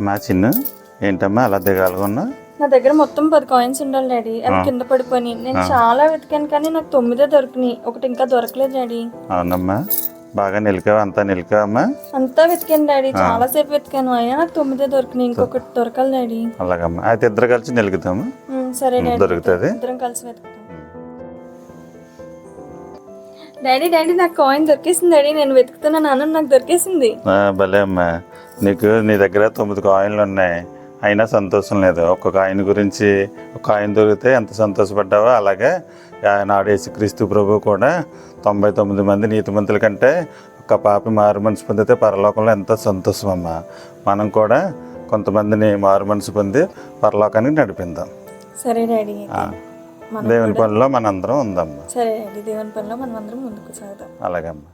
మా చిన్ను ఏంటమ్మా అలా దిగాలకున్నా నా దగ్గర మొత్తం పది కాయిన్స్ ఉండాలి డాడీ. అవి కింద పడిపోయి నేను చాలా వెతికాను కానీ నాకు తొమ్మిదే దొరికినాయి. ఒకటి ఇంకా దొరకలేదు డాడీ. అవునమ్మా. బాగా నిలికావా? అంతా నిలికావమ్మా? అంతా వెతికాను డాడీ. చాలా సేపు వెతికాను. అయినా నాకు తొమ్మిదే దొరికినాయి. ఇంకొకటి దొరకాలి డాడీ. అలాగమ్మా. అయితే ఇద్దరు కలిసి నిలుగుతాము? సరే డాడీ. దొరుకుతుంది. ఇద్దరం కలిసి వెతుకుతాం. డాడీ డాడీ నాకు కాయిన్ దొరికేసింది డాడీ. నేను వెతుకుతున్నాను నాన్న నాకు దొరికేసింది. భలే అమ్మా. నీకు నీ దగ్గర తొమ్మిది కాయిన్లు ఉన్నాయి. అయినా సంతోషం లేదు. ఒక్క కాయిన్ గురించి ఒక కాయిన్ దొరికితే ఎంత సంతోషపడ్డావో అలాగే నాడు యేసుక్రీస్తు ప్రభు కూడా తొంభై తొమ్మిది మంది నీతిమంతుల కంటే ఒక పాపి మారు మనసు పొందితే పరలోకంలో ఎంతో సంతోషం అమ్మా. మనం కూడా కొంతమందిని మారు మనసు పొంది పరలోకానికి నడిపిందాం సరే డాడీ. దేవుని పనిలో మనందరం ఉందమ్మా. సరే డాడీ దేవుని పనిలో మనం అందరం ముందుకు సాగుదాం. అలాగమ్మా.